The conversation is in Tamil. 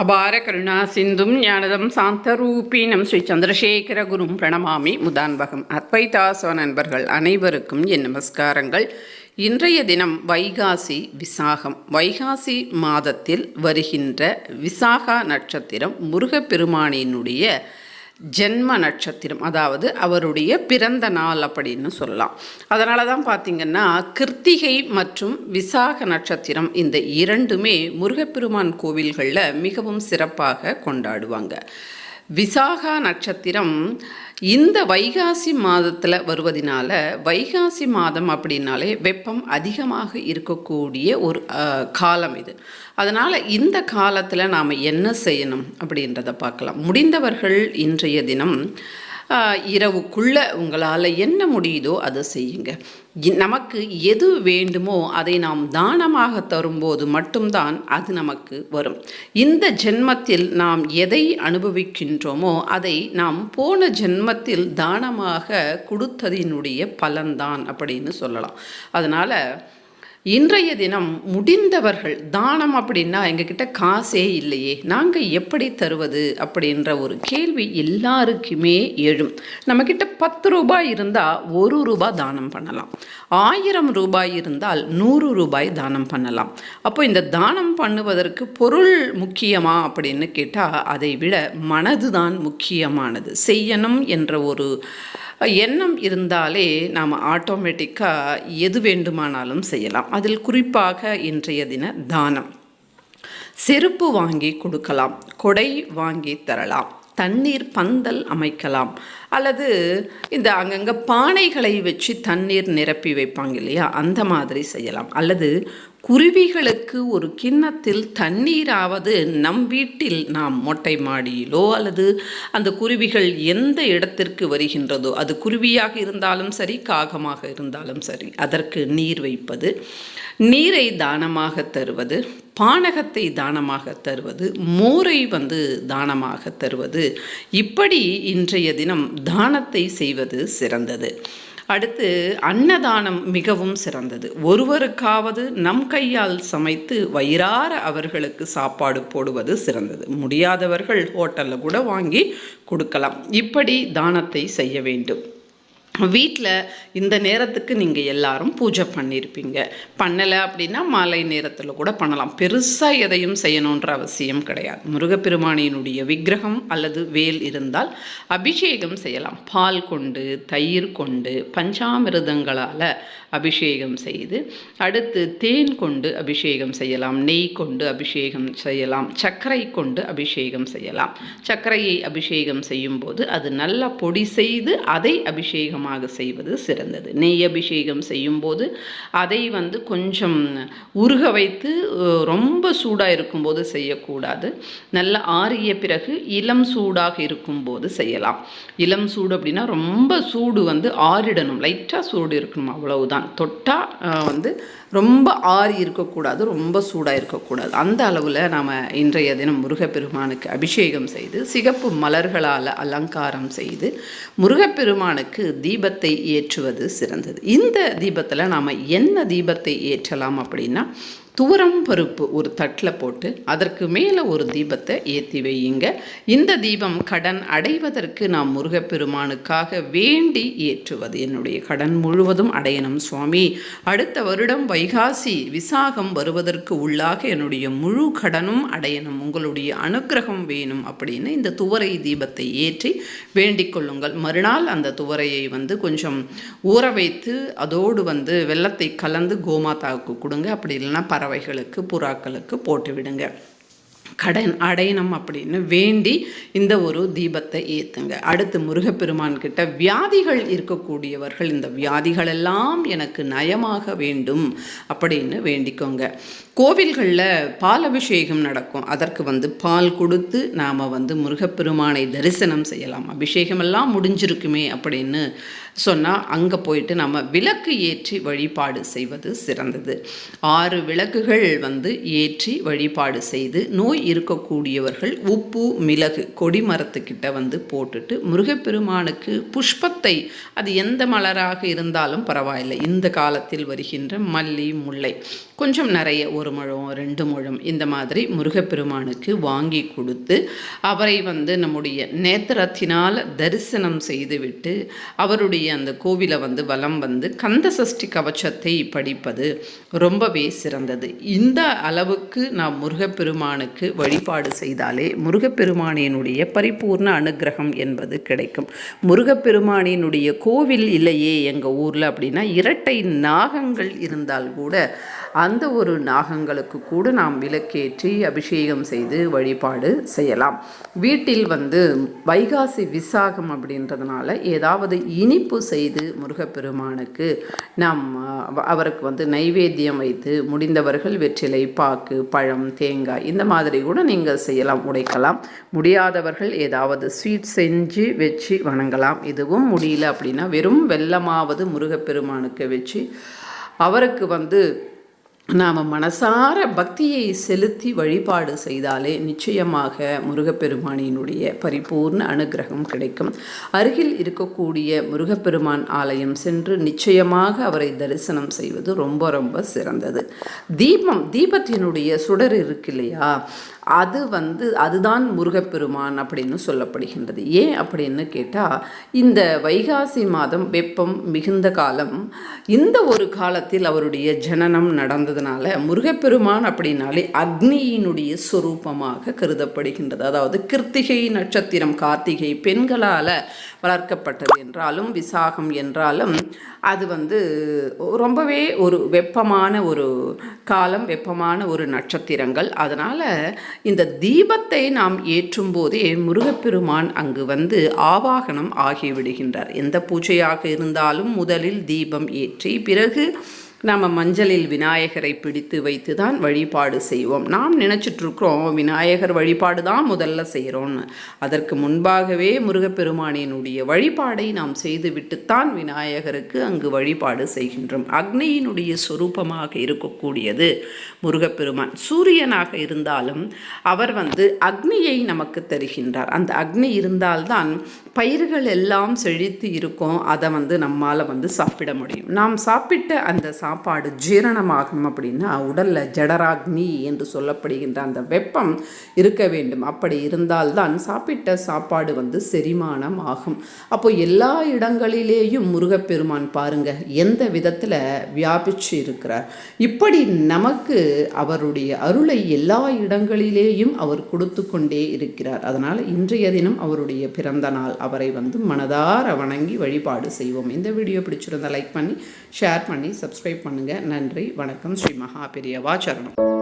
அபார கருணா சிந்தும் ஞானதம் சாந்தரூபீனம் ஸ்ரீ சந்திரசேகர குரும் பிரணமாமி முதான்பகம். அத்வைதாசவ நண்பர்கள் அனைவருக்கும் என் நமஸ்காரங்கள். இன்றைய தினம் வைகாசி விசாகம். வைகாசி மாதத்தில் வருகின்ற விசாகா நட்சத்திரம் முருகப்பெருமானினுடைய ஜென்ம நட்சத்திரம் அதாவது அவருடைய பிறந்த நாள் அப்படின்னு சொல்லலாம். அதனால தான் பார்த்திங்கன்னா கிருத்திகை மற்றும் விசாக நட்சத்திரம் இந்த இரண்டுமே முருகப்பெருமான் கோவில்களில் மிகவும் சிறப்பாக கொண்டாடுவாங்க. விசாகா நட்சத்திரம் இந்த வைகாசி மாதத்தில் வருவதினால வைகாசி மாதம் அப்படின்னாலே வெப்பம் அதிகமாக இருக்கக்கூடிய ஒரு காலம் இது. அதனால் இந்த காலத்தில் நாம் என்ன செய்யணும் அப்படின்றத பார்க்கலாம். முடிந்தவர்கள் இன்றைய தினம் இரவுக்குள்ள உங்களால் என்ன முடியுதோ அதை செய்யுங்க. நமக்கு எது வேண்டுமோ அதை நாம் தானமாக தரும்போது மட்டும்தான் அது நமக்கு வரும். இந்த ஜென்மத்தில் நாம் எதை அனுபவிக்கின்றோமோ அதை நாம் போன ஜென்மத்தில் தானமாக கொடுத்ததினுடைய பலன்தான் அப்படின்னு சொல்லலாம். அதனால் இன்றைய தினம் முடிந்தவர்கள் தானம் அப்படின்னா எங்ககிட்ட காசே இல்லையே. நாங்கள் எப்படி தருவது அப்படின்ற ஒரு கேள்வி எல்லாருக்குமே எழும். நம்மக்கிட்ட பத்து ரூபாய் இருந்தால் ஒரு ரூபாய் தானம் பண்ணலாம். ஆயிரம் ரூபாய் இருந்தால் நூறு ரூபாய் தானம் பண்ணலாம். அப்போ இந்த தானம் பண்ணுவதற்கு பொருள் முக்கியமா அப்படின்னு கேட்டால் அதை விட மனதுதான் முக்கியமானது. செய்யணும் என்ற ஒரு எண்ணம் இருந்தாலே நாம் ஆட்டோமேட்டிக்காக எது வேண்டுமானாலும் செய்யலாம். அதில் குறிப்பாக இன்றைய தின தானம். செருப்பு வாங்கி கொடுக்கலாம் கொடை வாங்கி தரலாம் தண்ணீர் பந்தல் அமைக்கலாம் அல்லது இந்த அங்கங்கே பானைகளை வச்சு தண்ணீர் நிரப்பி வைப்பாங்க இல்லையா? அந்த மாதிரி செய்யலாம். அல்லது குருவிகளுக்கு ஒரு கிண்ணத்தில் தண்ணீராவது நம் வீட்டில் நாம் மொட்டை மாடியிலோ அல்லது அந்த குருவிகள் எந்த இடத்திற்கு வருகின்றதோ அது குருவியாக இருந்தாலும் சரி காகமாக இருந்தாலும் சரி அதற்கு நீர் வைப்பது. நீரை தானமாக தருவது பானகத்தை தானமாக தருவது மோரை வந்து தானமாக தருவது. இப்படி இன்றைய தினம் தானத்தை செய்வது சிறந்தது. அடுத்து அன்னதானம் மிகவும் சிறந்தது. ஒருவருக்காவது நம் கையால் சமைத்து வயிறார அவர்களுக்கு சாப்பாடு போடுவது சிறந்தது. முடியாதவர்கள் ஹோட்டலில் கூட வாங்கி கொடுக்கலாம். இப்படி தானத்தை செய்ய வேண்டும். வீட்டில் இந்த நேரத்துக்கு நீங்கள் எல்லாரும் பூஜை பண்ணியிருப்பீங்க பண்ணலை அப்படின்னா மாலை நேரத்தில் கூட பண்ணலாம். பெருசாக எதையும் செய்யணுன்ற அவசியம் கிடையாது. முருகப்பெருமானியினுடைய விக்கிரகம் அல்லது வேல் இருந்தால் அபிஷேகம் செய்யலாம். பால் கொண்டு தயிர் கொண்டு பஞ்சாமிரதங்களால் அபிஷேகம் செய்து அடுத்து தேன் கொண்டு அபிஷேகம் செய்யலாம். நெய் கொண்டு அபிஷேகம் செய்யலாம். சர்க்கரை கொண்டு அபிஷேகம் செய்யலாம். சர்க்கரையை அபிஷேகம் செய்யும்போது அது நல்லா பொடி செய்து அதை அபிஷேகம் அபிஷேகமாக செய்வது சிறந்தது. நெய் அபிஷேகம் செய்யும்போது அதை வந்து கொஞ்சம் உருக வைத்து ரொம்ப சூடாக இருக்கும்போது செய்யக்கூடாது. நல்ல ஆறிய பிறகு இளம் சூடாக இருக்கும்போது செய்யலாம். இளம் சூடு அப்படின்னா ரொம்ப சூடு வந்து ஆறிடணும். லைட்டாக சூடு இருக்கணும் அவ்வளவுதான். தொட்டால் வந்து ரொம்ப ஆறி இருக்கக்கூடாது ரொம்ப சூடாக இருக்கக்கூடாது. அந்த அளவில் நாம் இன்றைய தினம் முருகப்பெருமானுக்கு அபிஷேகம் செய்து சிகப்பு மலர்களால் அலங்காரம் செய்து முருகப்பெருமானுக்கு தீபத்தை ஏற்றுவது சிறந்தது. இந்த தீபத்தில் நாம் என்ன தீபத்தை ஏற்றலாம் அப்படின்னா துவரம் பருப்பு ஒரு தட்டில் போட்டு அதற்கு மேலே ஒரு தீபத்தை ஏற்றி வையுங்க. இந்த தீபம் கடன் அடைவதற்கு நாம் முருகப்பெருமானுக்காக வேண்டி ஏற்றுவது என்னுடைய கடன் முழுவதும் அடையணும் சுவாமி. அடுத்த வருடம் வைகாசி விசாகம் வருவதற்கு உள்ளாக என்னுடைய முழு கடனும் அடையணும். உங்களுடைய அனுக்கிரகம் வேணும் அப்படின்னு இந்த துவரை தீபத்தை ஏற்றி வேண்டிக் கொள்ளுங்கள். மறுநாள் அந்த துவரையை வந்து கொஞ்சம் ஊற வைத்து அதோடு வந்து வெள்ளத்தை கலந்து கோமாதாவுக்கு கொடுங்க. அப்படி இல்லைன்னா பறவைகளுக்கு புறாக்களுக்கு போட்டுவிடுங்க. கடன் அடையணும் அப்படின்னு வேண்டி இந்த ஒரு தீபத்தை ஏற்றுங்க அடுத்து முருகப்பெருமான் கிட்ட வியாதிகள் இருக்கக்கூடியவர்கள் இந்த வியாதிகள் எல்லாம் எனக்கு நயமாக வேண்டும் அப்படின்னு வேண்டிக்கோங்க. கோவில்களில் பால் அபிஷேகம் நடக்கும். அதற்கு வந்து பால் கொடுத்து நாம் வந்து முருகப்பெருமானை தரிசனம் செய்யலாம். அபிஷேகம் எல்லாம் முடிஞ்சிருக்குமே அப்படின்னு சொன்னால் அங்கே போயிட்டு நம்ம விளக்கு ஏற்றி வழிபாடு செய்வது சிறந்தது. ஆறு விளக்குகள் வந்து ஏற்றி வழிபாடு செய்து நோய் இருக்கக்கூடியவர்கள் உப்பு மிளகு கொடி மரத்துக்கிட்ட வந்து போட்டுட்டு முருகப்பெருமானுக்கு புஷ்பத்தை அது எந்த மலராக இருந்தாலும் பரவாயில்லை. இந்த காலத்தில் வருகின்ற மல்லி முல்லை கொஞ்சம் நிறைய ஒரு முழம் ரெண்டு முழம் இந்த மாதிரி முருகப்பெருமானுக்கு வாங்கி கொடுத்து அவரை வந்து நம்முடைய நேத்திரத்தினால் தரிசனம் செய்துவிட்டு அவருடைய அந்த கோவிலை வந்து வலம் வந்து கந்த சஷ்டி கவச்சத்தை படிப்பது ரொம்பவே சிறந்தது. இந்த அளவுக்கு நாம் முருகப்பெருமானுக்கு வழிபாடு செய்தாலே முருகப்பெருமானினுடைய பரிபூர்ண அனுகிரகம் என்பது கிடைக்கும். முருகப்பெருமானினுடைய கோவில் இல்லையே எங்கள் ஊரில் அப்படின்னா இரட்டை நாகங்கள் இருந்தால் கூட அந்த ஒரு நாகங்களுக்கு கூட நாம் விளக்கேற்றி அபிஷேகம் செய்து வழிபாடு செய்யலாம். வீட்டில் வந்து வைகாசி விசாகம் அப்படின்றதுனால ஏதாவது இனிப்பு செய்து முருகப்பெருமானுக்கு நாம் அவருக்கு வந்து நைவேத்தியம் வைத்து முடிந்தவர்கள் வெற்றிலை பாக்கு பழம் தேங்காய் இந்த மாதிரி கூட நீங்கள் செய்யலாம் உடைக்கலாம். முடியாதவர்கள் ஏதாவது ஸ்வீட் செஞ்சு வச்சு வணங்கலாம். இதுவும் முடியல அப்படின்னா வெறும் வெள்ளமாவது முருகப்பெருமானுக்கு வச்சு அவருக்கு வந்து நாம் மனசார பக்தியை செலுத்தி வழிபாடு செய்தாலே நிச்சயமாக முருகப்பெருமானினுடைய பரிபூர்ண அனுகிரகம் கிடைக்கும். அருகில் இருக்கக்கூடிய முருகப்பெருமான் ஆலயம் சென்று நிச்சயமாக அவரை தரிசனம் செய்வது ரொம்ப ரொம்ப சிறந்தது. தீபம் தீபத்தினுடைய சுடர் இருக்கு இல்லையா? அது வந்து அதுதான் முருகப்பெருமான் அப்படின்னு சொல்லப்படுகின்றது. ஏன் அப்படின்னு கேட்டால் இந்த வைகாசி மாதம் வெப்பம் மிகுந்த காலம் இந்த ஒரு காலத்தில் அவருடைய ஜனனம் நடந்தது நடந்ததுனால முருகப்பெருமான் அப்படின்னாலே அக்னியினுடைய சொரூபமாக கருதப்படுகின்றது. அதாவது கிருத்திகை நட்சத்திரம் கார்த்திகை பெண்களால் வளர்க்கப்பட்டது என்றாலும் விசாகம் என்றாலும் அது வந்து ரொம்பவே ஒரு வெப்பமான ஒரு காலம் வெப்பமான ஒரு நட்சத்திரங்கள். அதனால் இந்த தீபத்தை நாம் ஏற்றும் போதே முருகப்பெருமான் அங்கு வந்து ஆவாகனம் ஆகிவிடுகின்றார். எந்த பூஜையாக இருந்தாலும் முதலில் தீபம் ஏற்றி பிறகு நாம் மஞ்சளில் விநாயகரை பிடித்து வைத்து தான் வழிபாடு செய்வோம். நாம் நினச்சிட்ருக்குறோம் விநாயகர் வழிபாடு தான் முதல்ல செய்கிறோன்னு அதற்கு முன்பாகவே முருகப்பெருமானினுடைய வழிபாடை நாம் செய்துவிட்டுத்தான் விநாயகருக்கு அங்கு வழிபாடு செய்கின்றோம். அக்னியினுடைய சொரூபமாக இருக்கக்கூடியது முருகப்பெருமான். சூரியனாக இருந்தாலும் அவர் வந்து அக்னியை நமக்கு தருகின்றார். அந்த அக்னி இருந்தால்தான் பயிர்கள் எல்லாம் செழித்து இருக்கும். அதை வந்து நம்மால் வந்து சாப்பிட முடியும். நாம் சாப்பிட்ட அந்த சா சாப்பாடு ஜீரணமாகும் அப்படின்னா உடலில் ஜடராக்னி என்று சொல்லப்படுகின்ற அந்த வெப்பம் இருக்க வேண்டும். அப்படி இருந்தால்தான் சாப்பிட்ட சாப்பாடு வந்து செரிமானம் ஆகும். அப்போ எல்லா இடங்களிலேயும் முருகப்பெருமான் பாருங்க எந்த விதத்தில் வியாபிச்சு இருக்கிறார். இப்படி நமக்கு அவருடைய அருளை எல்லா இடங்களிலேயும் அவர் கொடுத்து கொண்டே இருக்கிறார். அதனால் இன்றைய தினம் அவருடைய பிறந்த நாள். அவரை வந்து மனதார வணங்கி வழிபாடு செய்வோம். இந்த வீடியோ பிடிச்சிருந்தா லைக் பண்ணி ஷேர் பண்ணி சப்ஸ்கிரைப் பண்ணுங்கள் நன்றி. வணக்கம். ஸ்ரீ மகா பெரியவா சரணம்.